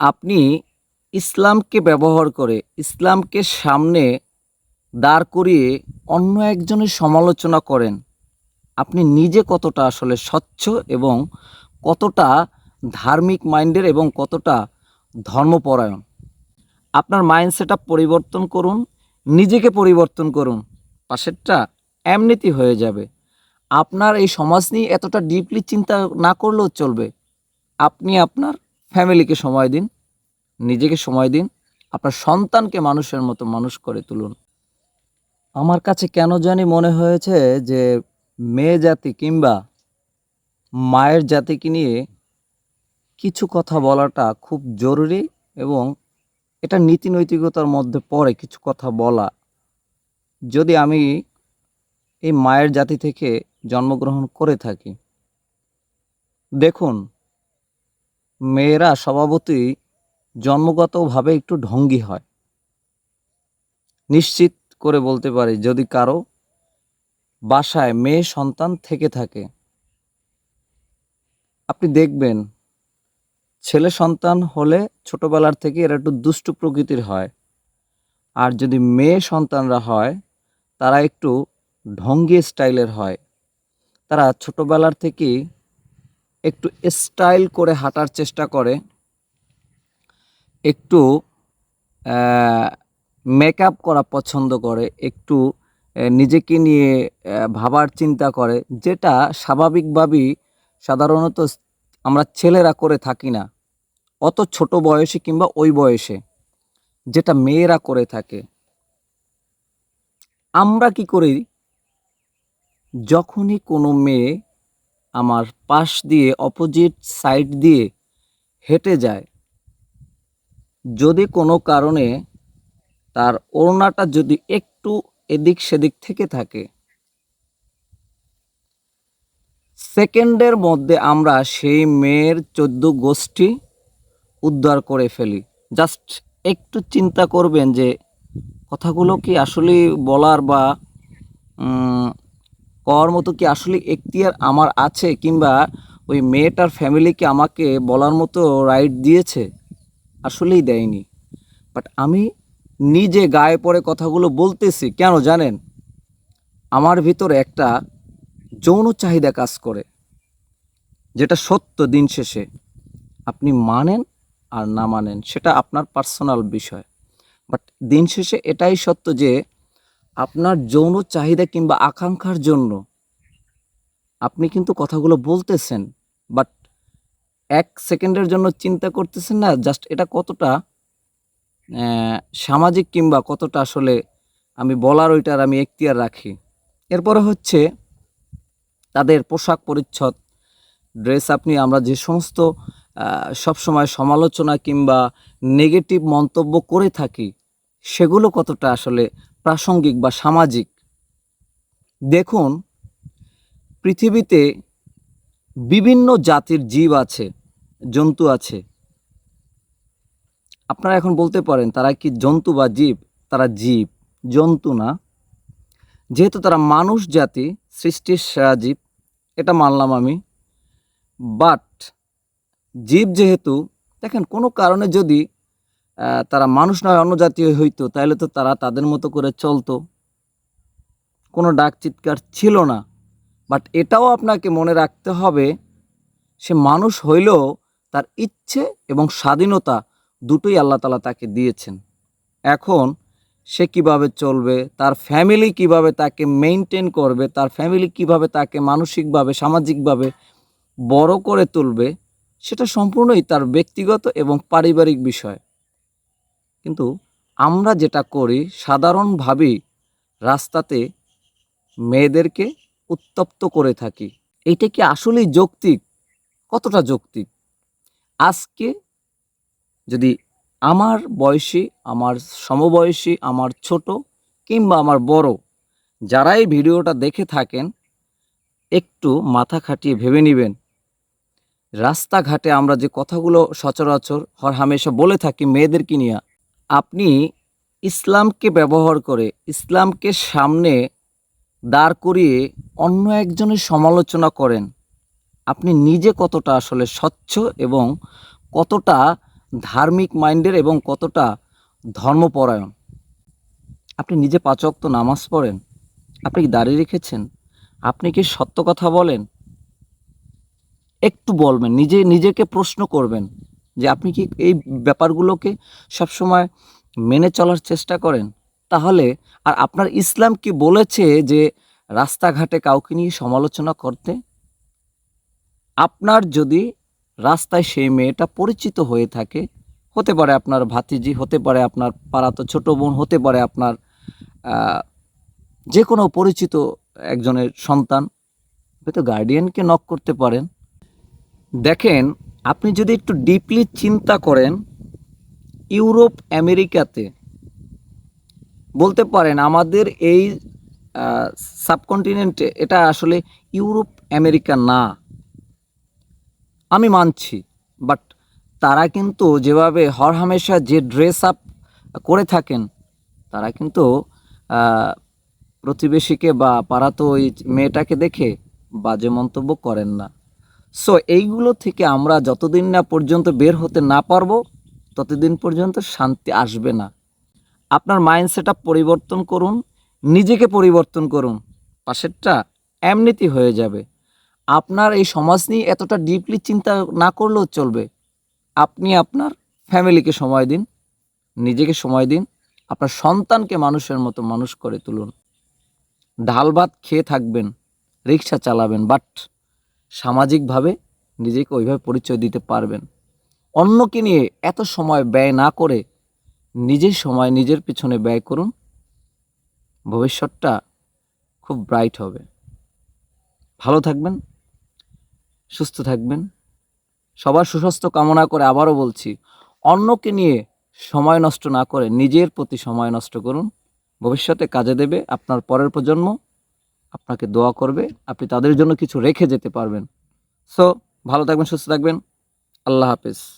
আপনি ইসলামকে ব্যবহার করে, ইসলামকে সামনে দাঁড় করিয়ে অন্য একজনের সমালোচনা করেন, আপনি নিজে কতটা আসলে স্বচ্ছ এবং কতটা ধার্মিক মাইন্ডের এবং কতটা ধর্মপরায়ণ? আপনার মাইন্ড সেট পরিবর্তন করুন, নিজেকে পরিবর্তন করুন, পাশেরটা এমনিতেই হয়ে যাবে। আপনার এই সমাজ নিয়ে এতটা ডিপলি চিন্তা না করলেও চলবে। আপনি আপনার ফ্যামিলিকে সময় দিন, নিজেকে সময় দিন, আপনার সন্তানকে মানুষের মতো মানুষ করে তুলুন। আমার কাছে কেন জানি মনে হয়েছে যে মেয়ে জাতি কিংবা মায়ের জাতিকে নিয়ে কিছু কথা বলাটা খুব জরুরি এবং এটা নীতি নৈতিকতার মধ্যে পড়ে কিছু কথা বলা। যদি আমি এই মায়ের জাতি থেকে জন্মগ্রহণ করে থাকি, দেখুন মেয়েরা স্বভাবতই জন্মগতভাবে একটু ঢঙ্গি হয়। নিশ্চিত করে বলতে পারি, যদি কারও বাসায় মেয়ে সন্তান থেকে থাকে, আপনি দেখবেন ছেলে সন্তান হলে ছোটবেলার থেকে এরা একটু দুষ্টু প্রকৃতির হয়। আর যদি মেয়ে সন্তানরা হয়, তারা একটু ঢঙ্গি স্টাইলের হয়। তারা ছোটবেলার থেকেই একটু স্টাইল করে হাঁটার চেষ্টা করে। একটু মেকআপ করা পছন্দ করে, একটু নিজেকে নিয়ে ভাবার চিন্তা করে, যেটা স্বাভাবিকভাবেই সাধারণত আমরা ছেলেরা করে থাকি না। অত ছোট বয়সে কিংবা ওই বয়সে, যেটা মেয়েরা করে থাকে। আমরা কি করি? যখনই কোনো মেয়ে আমার পাশ দিয়ে অপোজিট সাইড দিয়ে হেঁটে যায়। যদি কোনো কারণে তার ওড়নাটা যদি একটু এদিক সেদিক থেকে থাকে, সেকেন্ডের মধ্যে আমরা সেই মেয়ের চোদ্দ গোষ্ঠী উদ্ধার করে ফেলি। জাস্ট একটু চিন্তা করবেন যে কথাগুলো কি আসলে বলার বা কওয়ার মতো কি আসলে এখতিয়ার আমার আছে কিংবা ওই মেয়েটার ফ্যামিলিকে আমাকে বলার মতো রাইট দিয়েছে? আসলেই দেয়নি। বাট আমি নিজে গায়ে পড়ে কথাগুলো বলতেছি, কেন জানেন? আমার ভিতরে একটা যৌন চাহিদা কাজ করে, যেটা সত্য দিন শেষে। আপনি মানেন আর না মানেন, সেটা আপনার পার্সোনাল বিষয়। বাট দিন শেষে এটাই সত্য যে আপনার যৌন চাহিদা কিংবা আকাঙ্ক্ষার জন্য আপনি কিন্তু কথাগুলো বলতেছেন বাট এক সেকেন্ডের জন্য চিন্তা করতেছেন না জাস্ট এটা কতটা সামাজিক কিংবা কতটা আসলে আমি বলার ওইটার আমি এখতিয়ার রাখি। এরপরে হচ্ছে তাদের পোশাক পরিচ্ছদ ড্রেস আপনি আমরা যে সমস্ত সবসময় সমালোচনা কিংবা নেগেটিভ মন্তব্য করে থাকি, সেগুলো কতটা আসলে প্রাসঙ্গিক বা সামাজিক। দেখুন, পৃথিবীতে বিভিন্ন জাতির জীব আছে, জন্তু আছে। আপনারা এখন বলতে পারেন, তারা কি জন্তু বা জীব? তারা জীব, জন্তু না। যেহেতু তারা মানুষ জাতি, সৃষ্টির সেরা জীব, এটা মানলাম আমি। বাট, জীব যেহেতু, দেখেন কোনো কারণে যদি তারা মানুষ নয়, অন্য জাতীয় হইতো তাহলে তো তারা তাদের মতো করে চলতো। কোনো ডাক চিৎকার ছিল না। বাট এটাও আপনাকে মনে রাখতে হবে, সে মানুষ হইলেও তার ইচ্ছে এবং স্বাধীনতা দুটোই আল্লাহ তালা তাকে দিয়েছেন। এখন সে কীভাবে চলবে, তার ফ্যামিলি কীভাবে তাকে মেনটেন করবে, তার ফ্যামিলি কীভাবে তাকে মানসিকভাবে, সামাজিকভাবে বড় করে তুলবে, সেটা সম্পূর্ণই তার ব্যক্তিগত এবং পারিবারিক বিষয়। কিন্তু আমরা যেটা করি সাধারণভাবেই রাস্তাতে মেয়েদেরকে উত্তপ্ত করে থাকি। এইটা কি আসলেই যৌক্তিক? কতটা যৌক্তিক? আজকে যদি আমার বয়সী, আমার সমবয়সী, আমার ছোট কিংবা আমার বড় যারা এই ভিডিওটা দেখে থাকেন, একটু মাথা খাটিয়ে ভেবে নেবেন। রাস্তাঘাটে আমরা যে কথাগুলো সচরাচর হর হামেশা বলে থাকি মেয়েদেরকে নিয়ে? আপনি ইসলামকে ব্যবহার করে, ইসলামকে সামনে দাঁড় করিয়ে অন্য একজনের সমালোচনা করেন, আপনি নিজে কতটা আসলে স্বচ্ছ এবং কতটা ধার্মিক মাইন্ডের এবং কতটা ধর্মপরায়ণ? আপনি নিজে পাচক তো নামাজ পড়েন, আপনি কি দাঁড়িয়ে রেখেছেন? আপনি কি সত্য কথা বলেন? একটু বলবেন, নিজে, নিজেকে প্রশ্ন করবেন। যে আপনি কি এই ব্যাপারগুলোকে সবসময় মেনে চলার চেষ্টা করেন? তাহলে আর আপনার ইসলাম কি বলেছে যে রাস্তাঘাটে কাউকে নিয়ে সমালোচনা করতে? আপনার যদি রাস্তায় সেই মেয়েটা পরিচিত হয়ে থাকে, হতে পারে আপনার ভাতিজি, হতে পারে আপনার পাড়াতো ছোট বোন, হতে পারে আপনার যে কোনো পরিচিত একজনের সন্তান, হয়তো গার্ডিয়ানকে নক করতে পারেন। দেখেন আপনি যদি একটু ডিপলি চিন্তা করেন, ইউরোপ, আমেরিকাতে, বলতে পারেন আমাদের এই সাবকন্টিনেন্টে এটা আসলে ইউরোপ, আমেরিকা না। আমি মানছি বাট তারা কিন্তু যেভাবে হরহামেশা যে ড্রেস আপ করে থাকেন, তারা কিন্তু প্রতিবেশীকে বা পাড়াতো ওই মেয়েটাকে দেখে বাজে মন্তব্য করেন না। সো এইগুলো থেকে আমরা যতদিন না পর্যন্ত বের হতে না পারব, ততদিন পর্যন্ত শান্তি আসবে না। আপনার মাইন্ড সেট পরিবর্তন করুন, নিজেকে পরিবর্তন করুন, পাশেরটা এমনিতেই হয়ে যাবে। আপনার এই সমাজ নিয়ে এতটা ডিপলি চিন্তা না করলেও চলবে। আপনি আপনার ফ্যামিলিকে সময় দিন, নিজেকে সময় দিন, আপনার সন্তানকে মানুষের মতো মানুষ করে তুলুন। ডাল ভাত খেয়ে থাকবেন, রিক্সা চালাবেন বাট সামাজিকভাবে নিজেকে ওইভাবে পরিচয় দিতে পারবেন। অন্যকে নিয়ে এত সময় ব্যয় না করে নিজের সময় নিজের পিছনে ব্যয় করুন, ভবিষ্যৎটা খুব ব্রাইট হবে। ভালো থাকবেন, সুস্থ থাকবেন। সবার সুস্বাস্থ্য কামনা করে আবারও বলছি, অন্যকে নিয়ে সময় নষ্ট না করে নিজের প্রতি সময় নষ্ট করুন। ভবিষ্যতে কাজে দেবে আপনার পরের প্রজন্ম। আপনাকে দোয়া করবে, আপনি তাদের জন্য কিছু রেখে যেতে পারবেন। সো ভালো থাকবেন, সুস্থ থাকবেন। আল্লাহ হাফিজ।